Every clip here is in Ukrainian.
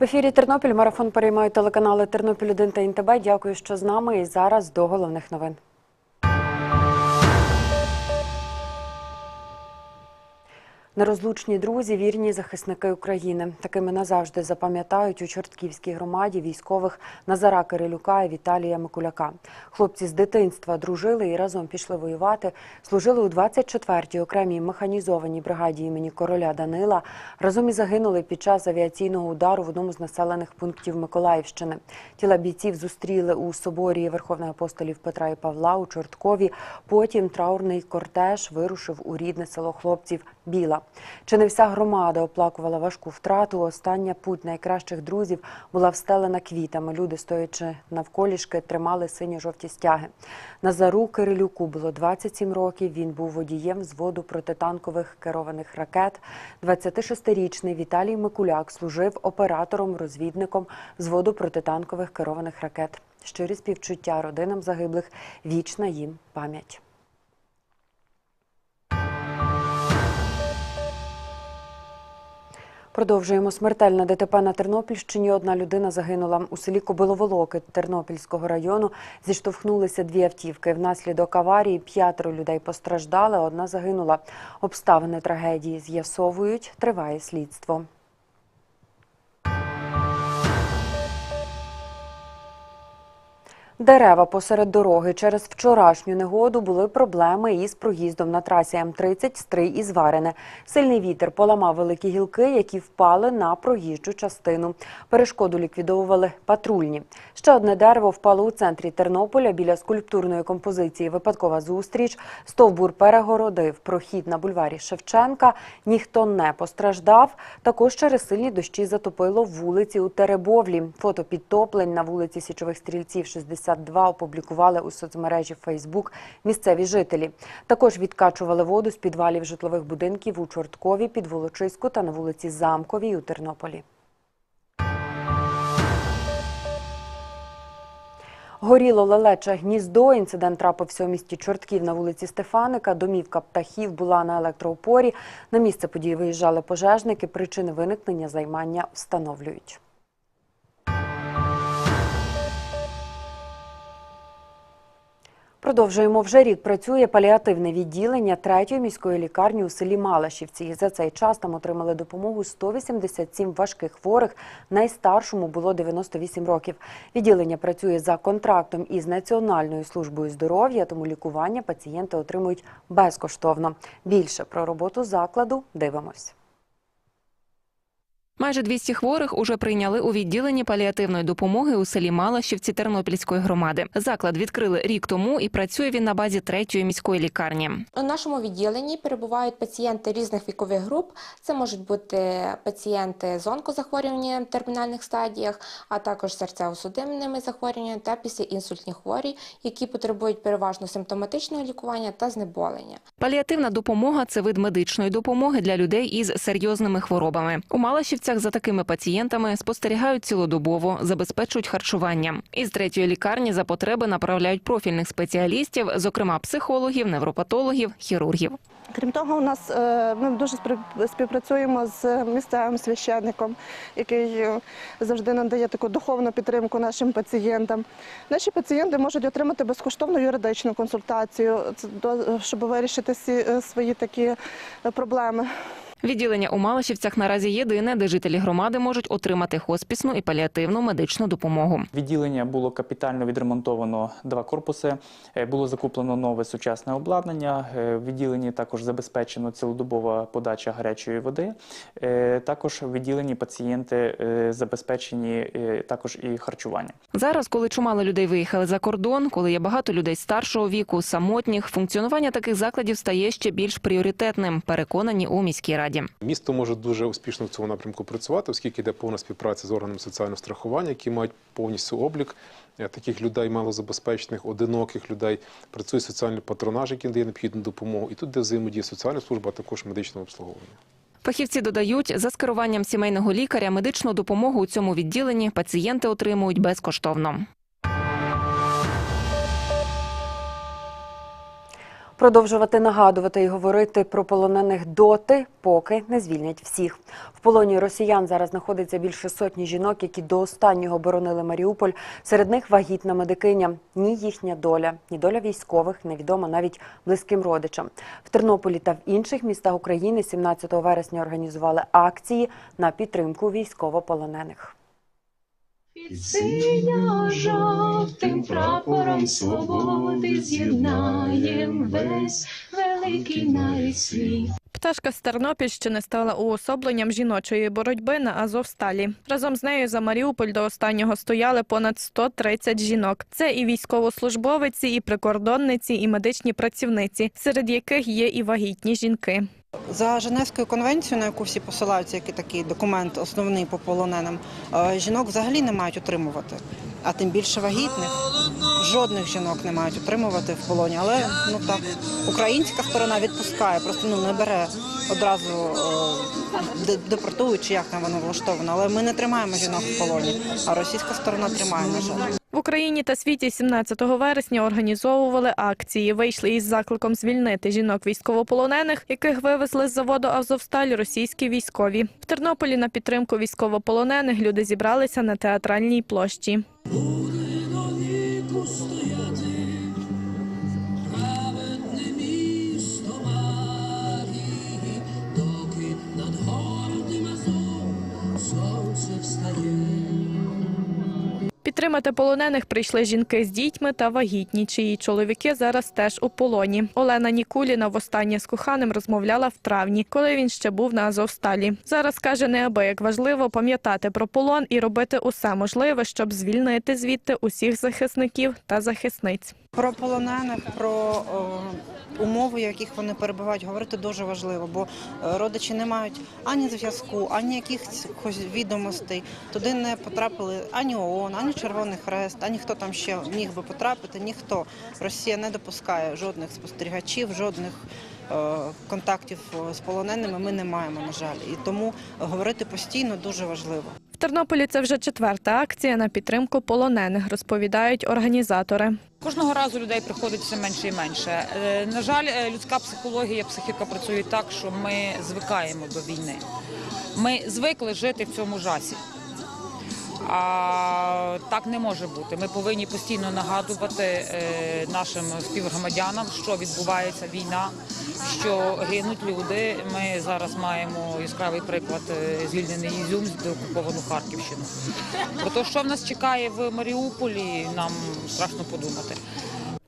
В ефірі Тернопіль марафон переймають телеканали Тернопіль 1 та ІНТБ. Дякую, що з нами. І зараз до головних новин. Нерозлучні друзі, вірні захисники України. Такими назавжди запам'ятають у Чортківській громаді військових Назара Кирилюка і Віталія Микуляка. Хлопці з дитинства дружили і разом пішли воювати. Служили у 24-й окремій механізованій бригаді імені короля Данила. Разом і загинули під час авіаційного удару в одному з населених пунктів Миколаївщини. Тіла бійців зустріли у соборі Верховних апостолів Петра і Павла у Чорткові. Потім траурний кортеж вирушив у рідне село хлопців Біла. Чи не вся громада оплакувала важку втрату? Остання путь найкращих друзів була встелена квітами. Люди, стоячи навколішки, тримали синьо-жовті стяги. Назару Кирилюку було 27 років. Він був водієм взводу протитанкових керованих ракет. 26-річний Віталій Микуляк служив оператором-розвідником взводу протитанкових керованих ракет. Щирі співчуття родинам загиблих, вічна їм пам'ять. Продовжуємо смертельне ДТП на Тернопільщині. Одна людина загинула у селі Кобиловолоки Тернопільського району. Зіштовхнулися дві автівки. Внаслідок аварії п'ятеро людей постраждали, одна загинула. Обставини трагедії з'ясовують. Триває слідство. Дерева посеред дороги через вчорашню негоду були проблеми із проїздом на трасі М30 Стрий і Зварине. Сильний вітер поламав великі гілки, які впали на проїжджу частину. Перешкоду ліквідовували патрульні. Ще одне дерево впало у центрі Тернополя біля скульптурної композиції. Випадкова зустріч. Стовбур перегородив прохід на бульварі Шевченка. Ніхто не постраждав. Також через сильні дощі затопило вулиці у Теребовлі. Фото підтоплень на вулиці Січових стрільців 60 52 опублікували у соцмережі Фейсбук місцеві жителі. Також відкачували воду з підвалів житлових будинків у Чорткові, під Волочиську та на вулиці Замковій у Тернополі. Горіло лелече гніздо. Інцидент трапився у місті Чортків на вулиці Стефаника. Домівка птахів була на електроопорі. На місце події виїжджали пожежники. Причини виникнення займання встановлюють. Продовжуємо вже рік. Працює паліативне відділення третьої міської лікарні у селі Малашівці. За цей час там отримали допомогу 187 важких хворих. Найстаршому було 98 років. Відділення працює за контрактом із Національною службою здоров'я, тому лікування пацієнти отримують безкоштовно. Більше про роботу закладу дивимось. Майже 200 хворих уже прийняли у відділенні паліативної допомоги у селі Малашівці Тернопільської громади. Заклад відкрили рік тому і працює він на базі третьої міської лікарні. У нашому відділенні перебувають пацієнти різних вікових груп. Це можуть бути пацієнти з онкозахворюванням в термінальних стадіях, а також серцево-судинними захворюваннями та післяінсультні хворі, які потребують переважно симптоматичного лікування та знеболення. Паліативна допомога це вид медичної допомоги для людей із серйозними хворобами. У Малашівцях за такими пацієнтами спостерігають цілодобово, забезпечують харчуванням. Із третьої лікарні за потреби направляють профільних спеціалістів, зокрема психологів, невропатологів, хірургів. Крім того, у нас е, ми дуже співпрацюємо з місцевим священником, який е, завжди надає таку духовну підтримку нашим пацієнтам. Наші пацієнти можуть отримати безкоштовну юридичну консультацію, щоб вирішити е, свої такі проблеми. Відділення у Малашівцях наразі єдине, де жителі громади можуть отримати хоспісну і паліативну медичну допомогу. Відділення було капітально відремонтовано два корпуси, е, було закуплено нове сучасне обладнання. е, В відділенні також забезпечено цілодобова подача гарячої води. Е, Також в відділенні пацієнти забезпечені також і харчування. Зараз, коли чимало людей виїхали за кордон, коли є багато людей старшого віку, самотніх, функціонування таких закладів стає ще більш пріоритетним. Переконані у міській раді. Місто може дуже успішно в цьому напрямку працювати, оскільки йде повна співпраця з органами соціального страхування, які мають повністю облік е, таких людей, малозабезпечених, одиноких людей. Працює соціальний патронаж, який надає необхідну допомогу. І тут де взаємодія соціальна служба, а також медичне обслуговування. Фахівці додають, за скеруванням сімейного лікаря медичну допомогу у цьому відділенні пацієнти отримують безкоштовно. Продовжувати нагадувати і говорити про полонених доти, поки не звільнять всіх. В полоні росіян зараз знаходиться більше сотні жінок, які до останнього боронили Маріуполь. Серед них вагітна медикиня. Ні їхня доля, ні доля військових невідома навіть близьким родичам. В Тернополі та в інших містах України 17 вересня організували акції на підтримку військовополонених. Під синьо-жовтим прапором свободи з'єднаєм весь великий навіть світ. Пташка з Тернопільщини стала уособленням жіночої боротьби на Азовсталі. Разом з нею за Маріуполь до останнього стояли понад 130 жінок. Це і військовослужбовиці, і прикордонниці, і медичні працівниці, серед яких є і вагітні жінки. За Женевською конвенцією, на яку всі посилаються, як і такий документ основний по полоненим, е, жінок взагалі не мають утримувати, а тим більше вагітних. Жодних жінок не мають утримувати в полоні. Але ну так, українська сторона відпускає, просто ну не бере одразу е, депортують, чи як там воно влаштовано. Але ми не тримаємо жінок в полоні, а російська сторона тримає, на жаль. Україні та світі 17 вересня організовували акції. Вийшли із закликом звільнити жінок військовополонених, яких вивезли з заводу Азовсталь російські військові. В Тернополі на підтримку військовополонених люди зібралися на театральній площі. Підтримати полонених прийшли жінки з дітьми та вагітні, чиї чоловіки зараз теж у полоні. Олена Нікуліна востаннє з коханим розмовляла в травні, коли він ще був на Азовсталі. Зараз каже, неабияк важливо пам'ятати про полон і робити усе можливе, щоб звільнити звідти усіх захисників та захисниць. Про полонених, про о, умови, в яких вони перебувають, говорити дуже важливо, бо е, родичі не мають ані зв'язку, ані якихось відомостей. Туди не потрапили ані ООН, ані Червоний Хрест, ані хто там ще міг би потрапити. Ніхто Росія не допускає жодних спостерігачів, жодних е, контактів е, з полоненими. Ми не маємо, на жаль, і тому говорити постійно дуже важливо. Тернополі це вже четверта акція на підтримку полонених, розповідають організатори. Кожного разу людей приходить все менше і менше. Е, На жаль, е, людська психологія, психіка працює так, що ми звикаємо до війни. Ми звикли жити в цьому жасі. А так не може бути. Ми повинні постійно нагадувати е, нашим співгромадянам, що відбувається війна, що гинуть люди. Ми зараз маємо яскравий приклад е, звільнений Ізюм з окуповану Харківщину. Про те, що в нас чекає в Маріуполі, нам страшно подумати.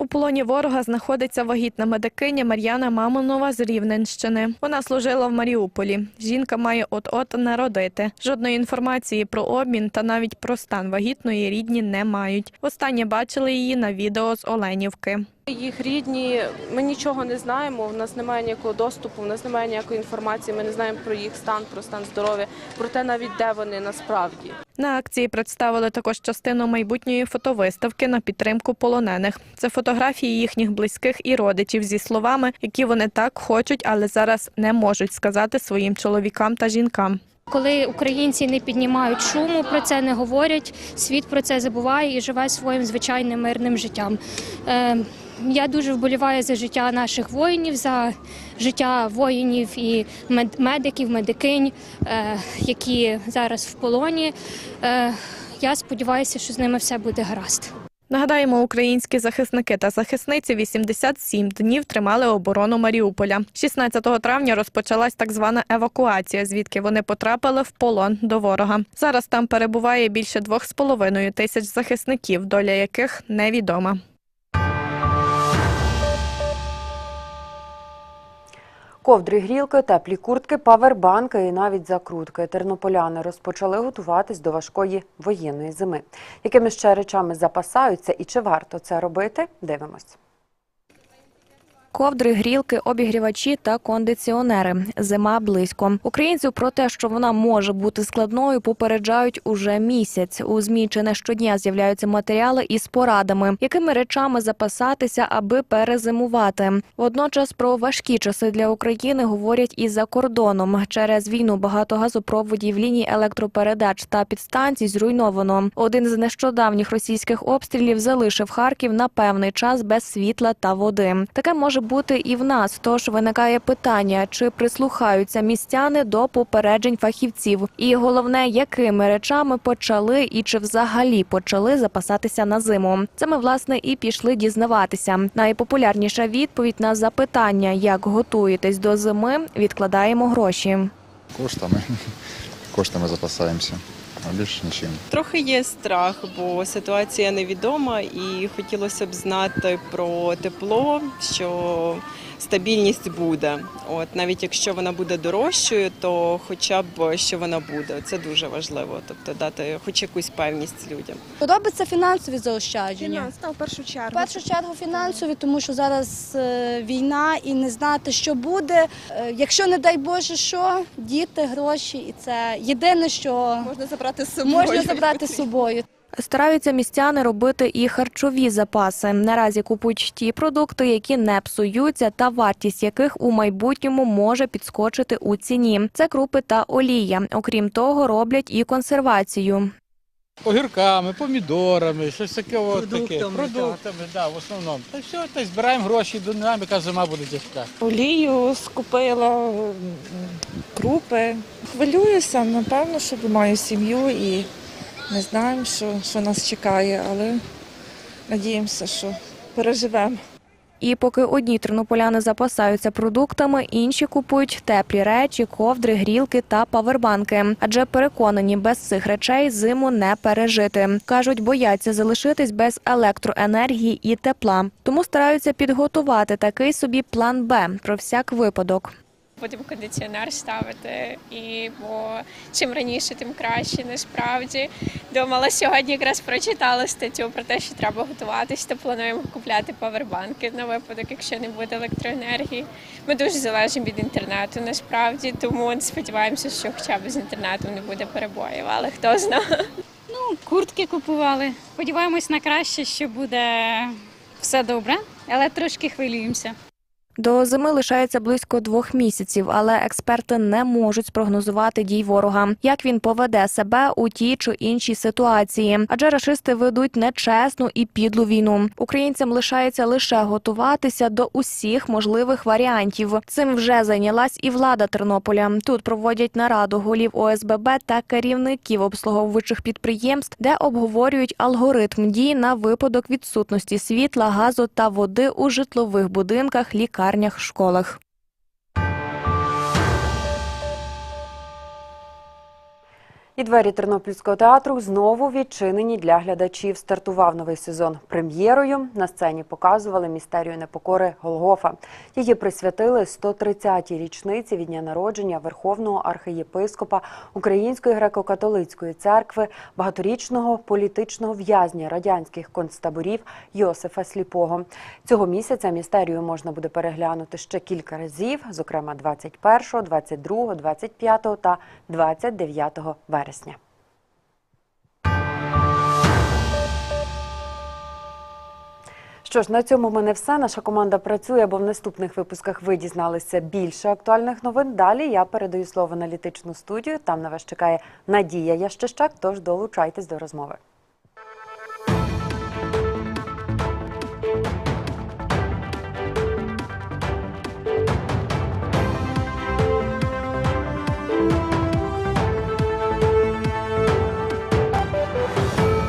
У полоні ворога знаходиться вагітна медикиня Мар'яна Мамонова з Рівненщини. Вона служила в Маріуполі. Жінка має от-от народити. Жодної інформації про обмін та навіть про стан вагітної рідні не мають. Востаннє бачили її на відео з Оленівки. Їх рідні, ми нічого не знаємо. У нас немає ніякого доступу, у нас немає ніякої інформації. Ми не знаємо про їх стан, про стан здоров'я, про те, навіть де вони насправді. На акції представили також частину майбутньої фотовиставки на підтримку полонених. Це фотографії їхніх близьких і родичів зі словами, які вони так хочуть, але зараз не можуть сказати своїм чоловікам та жінкам. Коли українці не піднімають шуму, про це не говорять, світ про це забуває і живе своїм звичайним мирним життям. Я дуже вболіваю за життя наших воїнів, за життя воїнів і мед- медиків, медикинь, е, які зараз в полоні. Е, я сподіваюся, що з ними все буде гаразд. Нагадаємо, українські захисники та захисниці 87 днів тримали оборону Маріуполя. 16 травня розпочалась так звана евакуація, звідки вони потрапили в полон до ворога. Зараз там перебуває більше 2,5 тисяч захисників, доля яких невідома. Ковдри, грілки, теплі куртки, павербанки і навіть закрутки. Тернополяни розпочали готуватись до важкої воєнної зими. Якими ще речами запасаються і чи варто це робити? Дивимось. Ковдри, грілки, обігрівачі та кондиціонери. Зима близько. Українців про те, що вона може бути складною, попереджають уже місяць. У змі чи не щодня з'являються матеріали із порадами, якими речами запасатися, аби перезимувати. Водночас про важкі часи для України говорять і за кордоном. Через війну багато газопроводів, ліній електропередач та підстанцій зруйновано. Один з нещодавніх російських обстрілів залишив Харків на певний час без світла та води. Таке може може бути і в нас. Тож виникає питання, чи прислухаються містяни до попереджень фахівців, і головне, якими речами почали і чи взагалі почали запасатися на зиму. Це ми власне і пішли дізнаватися. Найпопулярніша відповідь на запитання, як готуєтесь до зими, відкладаємо гроші. Коштами. Коштами запасаємося, а більше нічим. Трохи є страх, бо ситуація невідома, і хотілося б знати про тепло, що стабільність буде. От навіть якщо вона буде дорожчою, то хоча б що вона буде. Це дуже важливо. Тобто дати хоч якусь певність людям. Подобається фінансові заощадження. Фінанс, та, в першу чергу. В першу чергу фінансові, тому що зараз е, війна і не знати, що буде. Е, якщо не дай Боже, що діти, гроші, і це єдине, що Можна забрати з собою. можна забрати з собою. Стараються містяни робити і харчові запаси. Наразі купують ті продукти, які не псуються, та вартість яких у майбутньому може підскочити у ціні. Це крупи та олія. Окрім того, роблять і консервацію. огірками, помідорами, щось таке от таке. Продуктами, Продуктами, да, в основному. Та все, та й збираємо гроші до нам, яка зима буде тяжка. Олію скупила, крупи. Хвилююся, напевно, що маю сім'ю і не знаємо, що, що нас чекає, але надіємося, що переживемо. І поки одні тернополяни запасаються продуктами, інші купують теплі речі, ковдри, грілки та павербанки. Адже переконані, без цих речей зиму не пережити. кажуть, бояться залишитись без електроенергії і тепла. Тому стараються підготувати такий собі план Б про всяк випадок. Будемо кондиціонер ставити, і бо чим раніше, тим краще. Насправді думала сьогодні, якраз прочитала статтю про те, що треба готуватись, то плануємо купляти павербанки на випадок, якщо не буде електроенергії. Ми дуже залежимо від інтернету, насправді, тому сподіваємося, що хоча б з інтернету не буде перебоїв, але хто знає. Ну, куртки купували. Сподіваємось на краще, що буде все добре, але трошки хвилюємося. До зими лишається близько двох місяців, але експерти не можуть спрогнозувати дій ворога, як він поведе себе у тій чи іншій ситуації. Адже рашисти ведуть нечесну і підлу війну. Українцям лишається лише готуватися до усіх можливих варіантів. Цим вже зайнялась і влада Тернополя. Тут проводять нараду голів ОСББ та керівників обслуговуючих підприємств, де обговорюють алгоритм дій на випадок відсутності світла, газу та води у житлових будинках, лікарнях, школах. І двері Тернопільського театру знову відчинені для глядачів. Стартував новий сезон прем'єрою. На сцені показували містерію непокори Голгофа. Її присвятили 130-й річниці від дня народження Верховного архієпископа Української греко-католицької церкви, багаторічного політичного в'язня радянських концтаборів Йосифа Сліпого. Цього місяця містерію можна буде переглянути ще кілька разів, зокрема 21, 22, 25 та 29 вересня. Що ж, на цьому в мене все. Наша команда працює, бо в наступних випусках ви дізналися більше актуальних новин. Далі я передаю слово аналітичну студію. Там на вас чекає Надія Ящищак, тож долучайтесь до розмови.